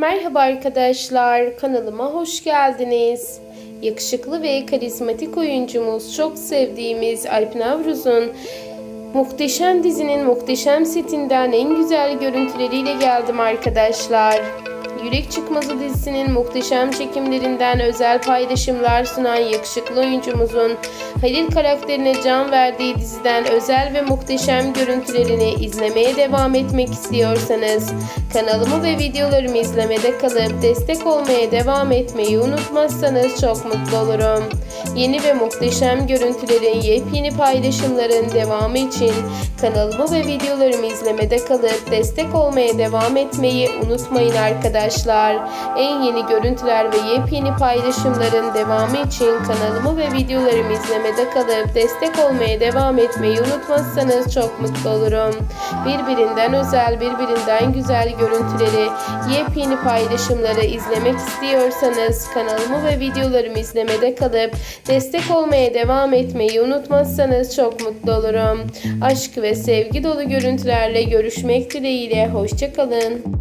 Merhaba arkadaşlar, kanalıma hoş geldiniz. Yakışıklı ve karizmatik oyuncumuz, çok sevdiğimiz Alp Navruz'un muhteşem dizinin muhteşem setinden en güzel görüntüleriyle geldim arkadaşlar. Yürek Çıkmazı dizisinin muhteşem çekimlerinden özel paylaşımlar sunan yakışıklı oyuncumuzun Halil karakterine can verdiği diziden özel ve muhteşem görüntülerini izlemeye devam etmek istiyorsanız kanalımı ve videolarımı izlemede kalıp destek olmaya devam etmeyi unutmazsanız çok mutlu olurum. Yeni ve muhteşem görüntülerin yepyeni paylaşımların devamı için kanalımı ve videolarımı izlemede kalıp destek olmaya devam etmeyi unutmayın arkadaşlar. En yeni görüntüler ve yepyeni paylaşımların devamı için kanalımı ve videolarımı izlemede kalıp destek olmaya devam etmeyi unutmazsanız çok mutlu olurum. Birbirinden özel, birbirinden güzel görüntüleri, yepyeni paylaşımları izlemek istiyorsanız kanalımı ve videolarımı izlemede kalıp destek olmaya devam etmeyi unutmazsanız çok mutlu olurum. Aşk ve sevgi dolu görüntülerle görüşmek dileğiyle hoşçakalın.